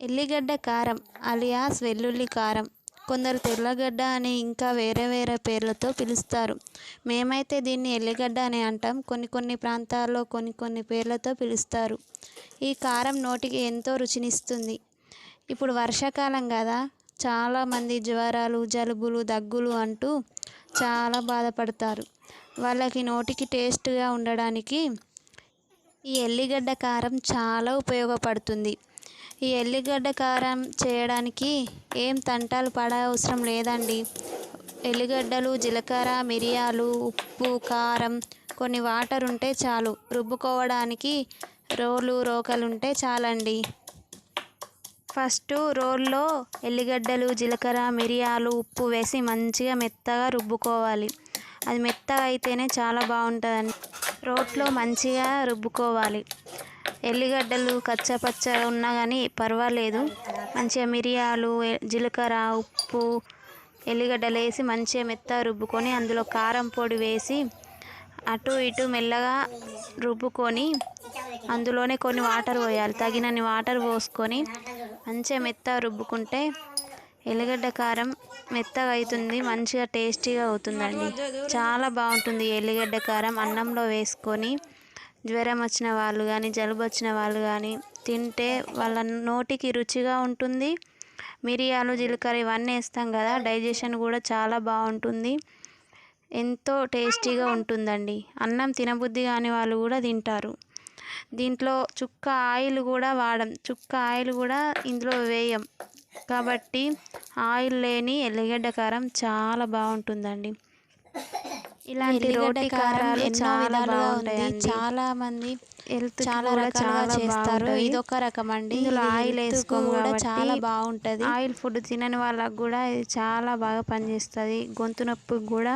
ఎల్లిగడ్డ కారం అలియాస్ వెల్లుల్లి కారం. కొందరు తెల్లగడ్డ అని ఇంకా వేరే వేరే పేర్లతో పిలుస్తారు. మేమైతే దీన్ని ఎల్లిగడ్డ అని అంటాం. కొన్ని కొన్ని ప్రాంతాల్లో కొన్ని కొన్ని పేర్లతో పిలుస్తారు. ఈ కారం నోటికి ఎంతో రుచినిస్తుంది. ఇప్పుడు వర్షాకాలం కదా. చాలామంది జ్వరాలు జలుబులు దగ్గులు అంటూ చాలా బాధపడతారు. వాళ్ళకి నోటికి టేస్ట్గా ఉండడానికి ఈ ఎల్లిగడ్డ కారం చాలా ఉపయోగపడుతుంది. ఈ ఎల్లిగడ్డ కారం చేయడానికి ఏం తంటాలు పడ అవసరం లేదండి. ఎల్లిగడ్డలు జీలకర్ర మిరియాలు ఉప్పు కారం కొన్ని వాటర్ ఉంటే చాలు. రుబ్బుకోవడానికి రోలు రోకలు ఉంటే చాలండి. ఫస్ట్ రోల్లో ఎల్లిగడ్డలు జీలకర్ర మిరియాలు ఉప్పు వేసి మంచిగా మెత్తగా రుబ్బుకోవాలి. అది మెత్తగా అయితేనే చాలా బాగుంటుందండి. రోట్లో మంచిగా రుబ్బుకోవాలి. ఎల్లిగడ్డలు కచ్చపచ్చగా ఉన్నా కానీ పర్వాలేదు. మంచిగా మిరియాలు జీలకర్ర ఉప్పు ఎల్లిగడ్డలు వేసి మంచిగా మెత్తగా రుబ్బుకొని అందులో కారం పొడి వేసి అటు ఇటు మెల్లగా రుబ్బుకొని అందులోనే కొన్ని వాటర్ పోయాలి. తగినన్ని వాటర్ పోసుకొని మంచిగా మెత్తగా రుబ్బుకుంటే ఎల్లిగడ్డ కారం మెత్తగా అవుతుంది మంచిగా టేస్టీగా అవుతుందండి. చాలా బాగుంటుంది ఎల్లిగడ్డ కారం అన్నంలో వేసుకొని జ్వరం వచ్చిన వాళ్ళు కానీ జలుబు వచ్చిన వాళ్ళు కానీ తింటే వాళ్ళ నోటికి రుచిగా ఉంటుంది. మిరియాలు జీలకర్ర ఇవన్నీ వేస్తాం కదా డైజెషన్ కూడా చాలా బాగుంటుంది. ఎంతో టేస్టీగా ఉంటుందండి. అన్నం తినబుద్ధి కాని వాళ్ళు కూడా తింటారు. దీంట్లో చుక్క ఆయిల్ కూడా వాడం. చుక్క ఆయిల్ కూడా ఇందులో వేయం. కాబట్టి ఆయిల్ లేని ఎల్లిగడ్డ కారం చాలా బాగుంటుందండి. ఇలాంటి రోటి కారాలు చాలా బాగుంటాయండి చాలా మంది హెల్త్ చాలా రకాలుగా చేస్తారు. ఇదొక రకం అండి. ఇందులో ఇది ఆయిల్ వేసుకోము కూడా చాలా బాగుంటది. ఆయిల్ ఫుడ్ తినని వాళ్ళకు కూడా ఇది చాలా బాగా పనిచేస్తుంది. గొంతు నొప్పికి కూడా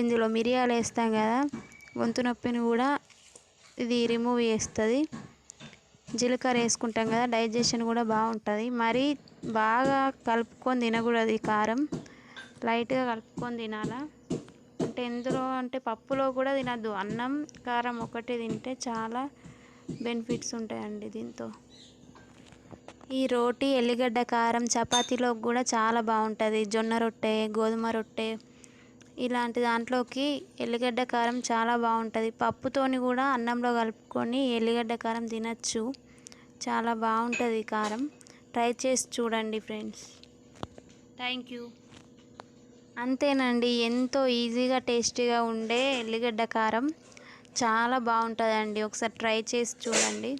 ఇందులో మిరియాలు వేస్తాం కదా గొంతు నొప్పిని కూడా ఇది రిమూవ్ చేస్తుంది. జీలకర్ర వేసుకుంటాం కదా డైజెషన్ కూడా బాగుంటుంది. మరి బాగా కలుపుకొని తినకూడదు ఈ కారం. లైట్గా కలుపుకొని తినాలా? అంటే ఎందులో అంటే పప్పులో కూడా తినద్దు. అన్నం కారం ఒకటి తింటే చాలా బెనిఫిట్స్ ఉంటాయండి దీంతో. ఈ రోటి ఎల్లిగడ్డ కారం చపాతీలో కూడా చాలా బాగుంటుంది. జొన్న రొట్టె గోధుమ రొట్టె ఇలాంటి దాంట్లోకి ఎల్లిగడ్డ కారం చాలా బాగుంటుంది. పప్పుతోని కూడా అన్నంలో కలుపుకొని ఎల్లిగడ్డ కారం తినచ్చు. చాలా బాగుంటుంది కారం. ట్రై చేసి చూడండి ఫ్రెండ్స్. Thank you. అంతేనండి. ఎంతో ఈజీగా టేస్టీగా ఉండే ఎల్లిగడ్డ కారం చాలా బాగుంటుందండి. ఒకసారి ట్రై చేసి చూడండి.